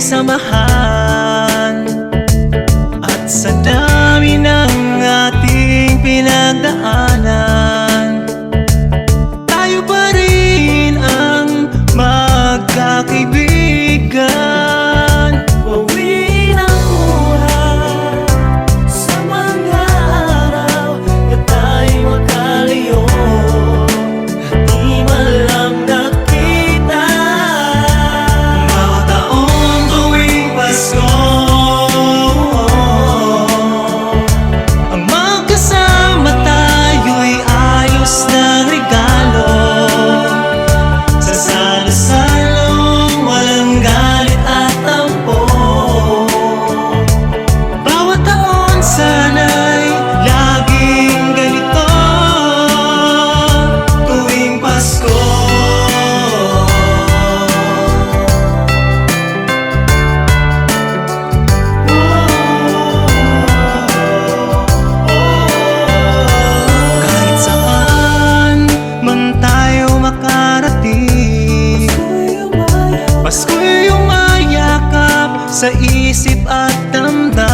samahan sa isip at damdamin.